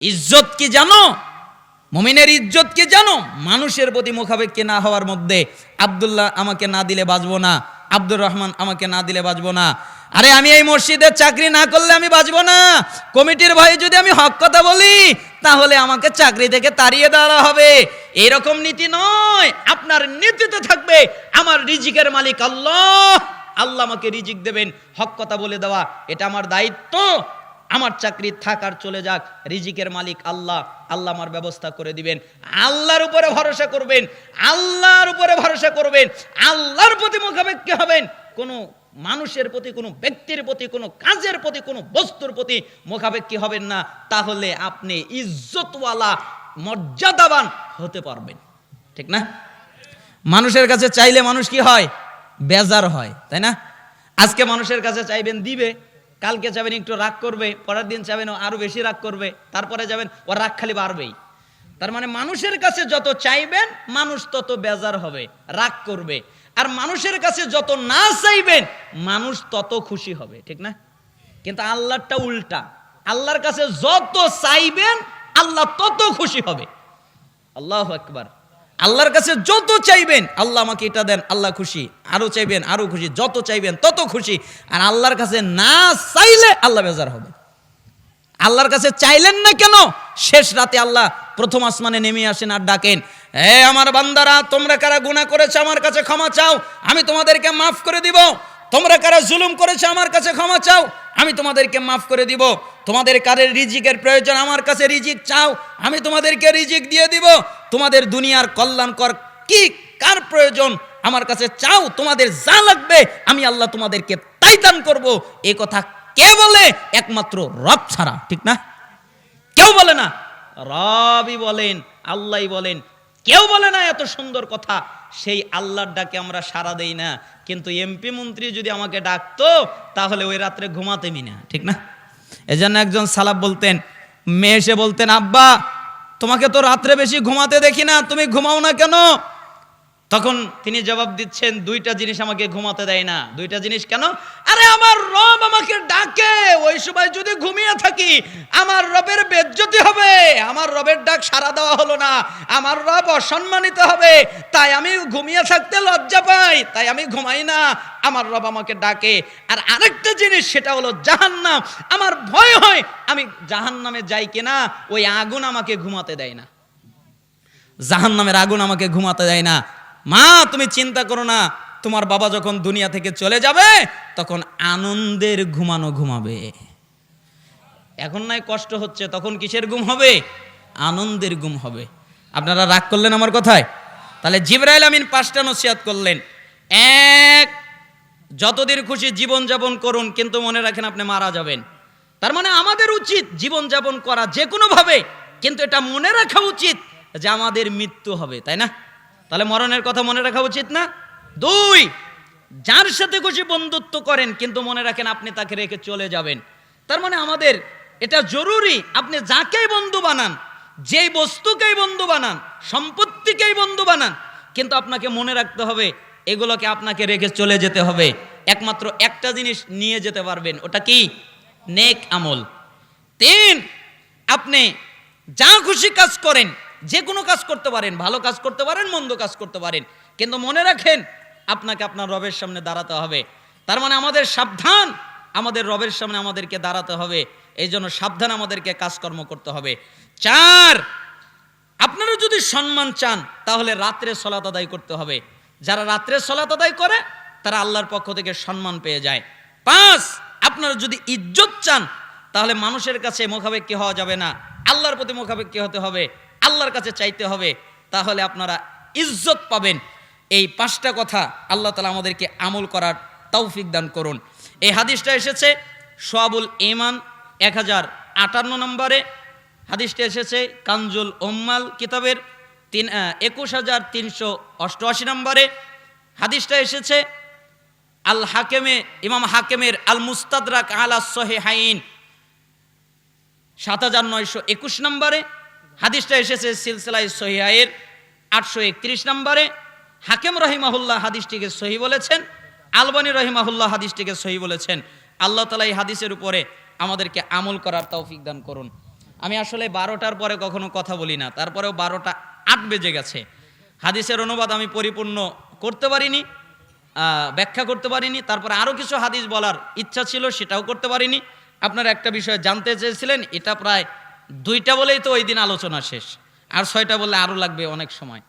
ইজ্জত কি জানো? মুমিনের ইজ্জত কি জানো? মানুষের প্রতি মুখাপেক্ষী না হওয়ার মধ্যে আব্দুল্লাহ আমাকে না দিলে বাঁচবো না, আব্দুর রহমান আমাকে না দিলে বাঁচবো না। আরে আমি এই মসজিদের চাকরি না করলে আমি বাঁচবো না। কমিটির ভাই যদি আমি হক কথা বলি, তাহলে আমাকে চাকরি থেকে তাড়িয়ে দেওয়া হবে। এরকম নীতি নয়। আপনার নীতিতে থাকবে আমার রিজিকের মালিক আল্লাহ। আল্লাহ আমাকে রিজিক দেবেন, হক কথা বলে দেওয়া, এটা আমার দায়িত্ব। আমার চাকরি থাক আর চলে যাক, রিজিকের মালিক আল্লাহ আল্লাহ আমার ব্যবস্থা করে দিবেন। আল্লাহর উপরে ভরসা করবেন, আল্লাহর উপরে ভরসা করবেন, আল্লাহর প্রতি মুখাপেক্ষী হবেন। কোনো মানুষের প্রতি, কোনো ব্যক্তির প্রতি, কোনো কাজের প্রতি, কোনো বস্তুর প্রতি মুখাপেক্ষী হবেন না। তাহলে আপনি ইজ্জতওয়ালা, মর্যাদাবান হতে পারবেন। ঠিক না? মানুষের কাছে চাইলে মানুষ কি হয়? বেজার হয়, তাই না? আজকে মানুষের কাছে চাইবেন দিবে কালকে যাবেন, একটু রাগ করবে, পরের দিন চাবেন ও আরও বেশি রাগ করবে, তারপরে যাবেন ও রাগ খালি বাড়বেই। তার মানে মানুষের কাছে যত চাইবেন, মানুষ তত বেজার হবে, রাগ করবে। আর মানুষের কাছে যত না চাইবেন, মানুষ তত খুশি হবে, ঠিক না? কিন্তু আল্লাহরটা উল্টা। আল্লাহর কাছে যত চাইবেন, আল্লাহ তত খুশি হবে। আল্লাহ একবার আল্লাহর কাছে যত চাইবেন, আল্লাহ আমাকে এটা দেন, আল্লাহ খুশি। আরও চাইবেন, আরও খুশি, যত চাইবেন, তত খুশি। আর আল্লাহর কাছে না চাইলে আল্লাহ বেজার হবে। আল্লাহর কাছে চাইলেন না কেন? শেষ রাতে আল্লাহ প্রথম আসমানে নেমে আসেন আর ডাকেন হে আমার বান্দারা, তোমরা কারা গুনাহ করেছ আমার কাছে ক্ষমা চাও? আমি তোমাদেরকে মাফ করে দিব। তোমরা কারা জুলুম করেছ আমার কাছে ক্ষমা চাও? আমি তোমাদেরকে মাফ করে দিব। তোমাদের কারের রিজিকের প্রয়োজন? আমার কাছে রিজিক চাও, আমি তোমাদেরকে রিজিক দিয়ে দিব। তোমাদের দুনিয়ার কল্যাণকর কি, কার প্রয়োজন? আমার কাছে চাও, তোমাদের যা লাগবে, আমি আল্লাহ তোমাদেরকে তাই দান করব। এ কথা কে বলে? একমাত্র রব ছাড়া, ঠিক না? কেউ বলে না। রবই বলেন, আল্লাহই বলেন। কেউ বলে না এত সুন্দর কথা। সেই আল্লাহর ডাকে আমরা সাড়া দেই না। কিন্তু এমপি মন্ত্রী যদি আমাকে ডাকতো, তাহলে ওই রাত্রে ঘুমাতেমি না, ঠিক না? এজন্য একজন সালাব বলতেন, মেয়ে এসে বলতেন, আব্বা, তোমাকে তো রাত্রে বেশি ঘুমাতে দেখি না, তুমি ঘুমাও না কেন? তখন তিনি জবাব দিচ্ছেন, দুইটা জিনিস আমাকে ঘুমাতে দেয় না। দুইটা জিনিস কেন? আরে আমার রব আমাকে ডাকে, ওই সময় যদি ঘুমিয়ে থাকি, আমার রবের বেজ্জতি হবে, আমার রবের ডাক সারা দেওয়া হলো না, আমার রব অসম্মানিত হবে, তাই আমি ঘুমিয়ে থাকতে লজ্জা পাই, তাই আমি ঘুমাই না। আমার রব আমাকে ডাকে। আর আরেকটা জিনিস, সেটা হলো জাহান্নাম। আমার ভয় হয়, আমি জাহান্নামে যাই কিনা, ওই আগুন আমাকে ঘুমাতে দেয় না। জাহান নামের আগুন আমাকে ঘুমাতে দেয় না। মা, তুমি চিন্তা করো না, তোমার বাবা যখন দুনিয়া থেকে চলে যাবে, তখন আনন্দের ঘুমানো ঘুমাবে। এখন নাই কষ্ট হচ্ছে, তখন কিসের ঘুম হবে? আনন্দের ঘুম হবে। আপনারা রাগ করলেন আমার কথায়? তাহলে জিব্রাইল আমিন পাঁচটা নসিহাত করলেন। এক, যতদিন খুশি জীবন যাপন করুন, কিন্তু মনে রাখেন আপনি মারা যাবেন। তার মানে আমাদের উচিত জীবন যাপন করা যে কোনোভাবে কিন্তু এটা মনে রাখা উচিত যে আমাদের মৃত্যু হবে, তাই না? তাহলে মরণের কথা মনে রাখা উচিত না? দুই, যার সাথে খুশি বন্ধুত্ব করেন, কিন্তু মনে রাখেন আপনি তাকে রেখে চলে যাবেন। তার মানে আমাদের এটা জরুরি, আপনি যাকেই বন্ধু বানান, যেই বস্তুকেই বন্ধু বানান, সম্পত্তিকেই বন্ধু বানান, কিন্তু আপনাকে মনে রাখতে হবে, এগুলোকে আপনাকে রেখে চলে যেতে হবে। একমাত্র একটা জিনিস নিয়ে যেতে পারবেন, ওটা কি? নেক আমল। তিন, আপনি যা খুশি কাজ করেন যে কোনো কাজ করতে পারেন, ভালো কাজ করতে পারেন, মন্দ কাজ করতে পারেন। কিন্তু মনে রাখেন, আপনাকে আপনার রবের সামনে দাঁড়াতে হবে। তার মানে আমাদের সাবধান, আমাদের রবের সামনে আমাদেরকে দাঁড়াতে হবে। এই জন্য সাবধান আমাদেরকে কাজকর্ম করতে হবে। চার, আপনারা যদি সম্মান চান, তাহলে রাত্রে সলাত আদায় করতে হবে। যারা রাত্রে সলাত আদায় করে, তারা আল্লাহর পক্ষ থেকে সম্মান পেয়ে যায়। পাঁচ, আপনারা যদি ইজ্জত চান, তাহলে মানুষের কাছে মুখাপেক্ষী হওয়া যাবে না। আল্লাহর প্রতি মুখাপেক্ষী হতে হবে। আল্লাহর কাছে চাইতে হবে, তাহলে আপনারা ইজ্জত পাবেন। এই পাঁচটা কথা আল্লাহ তালা আমাদেরকে আমল করার তৌফিক দান করুন। এই হাদিসটা এসেছে সোয়াবুল ইমান এক হাজার আটান্ন নম্বরে। হাদিসটা এসেছে কানজুল ওম্মাল কিতাবের তিন একুশ হাজার তিনশো অষ্টআশি নম্বরে। হাদিসটা এসেছে আল হাকেমে, ইমাম হাকেমের আল মুস্তাদরাক আলা সোহে হাইন সাত হাজার নয়শো একুশ নম্বরে। হাদিসটা এসেছে সিলসিলাই সহিহায়ের আটশো একত্রিশ নম্বরে। হাকেম রহিমাহুল্লাহ হাদিসটিকে সহি বলেছেন, আলবানী রহিমাহুল্লাহ হাদিসটিকে সহি বলেছেন। আল্লাহ তালা এই হাদিসের উপরে আমাদেরকে আমল করার তৌফিক দান করুন। আমি আসলে বারোটার পরে কখনো কথা বলি না, তারপরেও বারোটা আট বেজে গেছে। হাদিসের অনুবাদ আমি পরিপূর্ণ করতে পারিনি ব্যাখ্যা করতে পারিনি, তারপরে আরও কিছু হাদিস বলার ইচ্ছা ছিল সেটাও করতে পারিনি। আপনারা একটা বিষয় জানতে চেয়েছিলেন, এটা প্রায় দুইটা বলেই তো ওই দিন আলোচনা শেষ। আর ছয়টা বললে আরও লাগবে অনেক সময়।